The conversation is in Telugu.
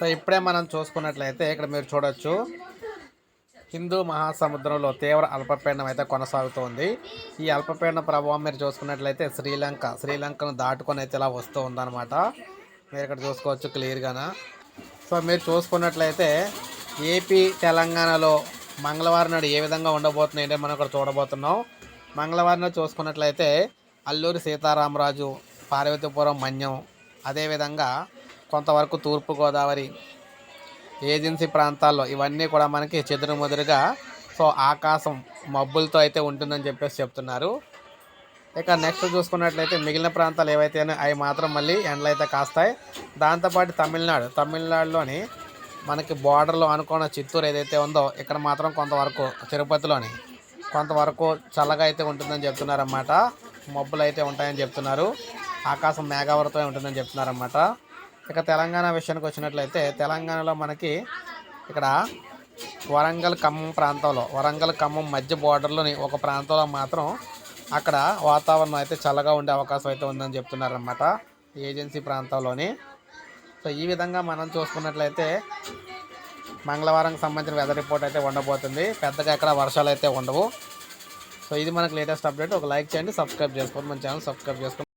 సో ఇప్పుడే మనం చూసుకున్నట్లయితే ఇక్కడ మీరు చూడొచ్చు. హిందూ మహాసముద్రంలో తీవ్ర అల్పపీడనం అయితే కొనసాగుతోంది. ఈ అల్పపీడన ప్రభావం మీరు చూసుకున్నట్లయితే శ్రీలంక శ్రీలంకను దాటుకొని అయితే ఇలా వస్తూ ఉందన్నమాట. మీరు ఇక్కడ చూసుకోవచ్చు క్లియర్గాన. సో మీరు చూసుకున్నట్లయితే ఏపీ తెలంగాణలో మంగళవారం నాడు ఏ విధంగా ఉండబోతున్నాయి అంటే మనం ఇక్కడ చూడబోతున్నాం. మంగళవారం చూసుకున్నట్లయితే అల్లూరి సీతారామరాజు పార్వతీపురం మన్యం అదేవిధంగా కొంతవరకు తూర్పుగోదావరి ఏజెన్సీ ప్రాంతాల్లో ఇవన్నీ కూడా మనకి చెదురుముదురుగా సో ఆకాశం మబ్బులతో అయితే ఉంటుందని చెప్పేసి చెప్తున్నారు. ఇక నెక్స్ట్ చూసుకున్నట్లయితే మిగిలిన ప్రాంతాలు ఏవైతే అవి మాత్రం మళ్ళీ ఎండలు అయితే కాస్తాయి. దాంతోపాటు తమిళనాడు. తమిళనాడులోని మనకి బార్డర్లో అనుకున్న చిత్తూరు ఏదైతే ఉందో ఇక్కడ మాత్రం కొంతవరకు తిరుపతిలోని కొంతవరకు చల్లగా అయితే ఉంటుందని చెప్తున్నారన్నమాట. మబ్బులు అయితే ఉంటాయని చెప్తున్నారు. ఆకాశం మేఘావృతమై ఉంటుందని చెప్తున్నారన్నమాట. ఇక తెలంగాణ విషయానికి వచ్చినట్లయితే తెలంగాణలో మనకి ఇక్కడ వరంగల్ ఖమ్మం ప్రాంతంలో వరంగల్ ఖమ్మం మధ్య బార్డర్లోని ఒక ప్రాంతంలో మాత్రం అక్కడ వాతావరణం అయితే చల్లగా ఉండే అవకాశం అయితే ఉందని చెప్తున్నారనమాట ఏజెన్సీ ప్రాంతంలోని. సో ఈ విధంగా మనం చూసుకున్నట్లయితే మంగళవారం సంబంధించిన వెదర్ రిపోర్ట్ అయితే ఉండబోతుంది. పెద్దగా ఎక్కడ వర్షాలు అయితే ఉండవు. సో ఇది మనకు లేటెస్ట్ అప్డేట్ ఒక లైక్ చేయండి సబ్స్క్రైబ్ చేసుకోండి. మన ఛానల్ సబ్స్క్రైబ్ చేసుకోండి.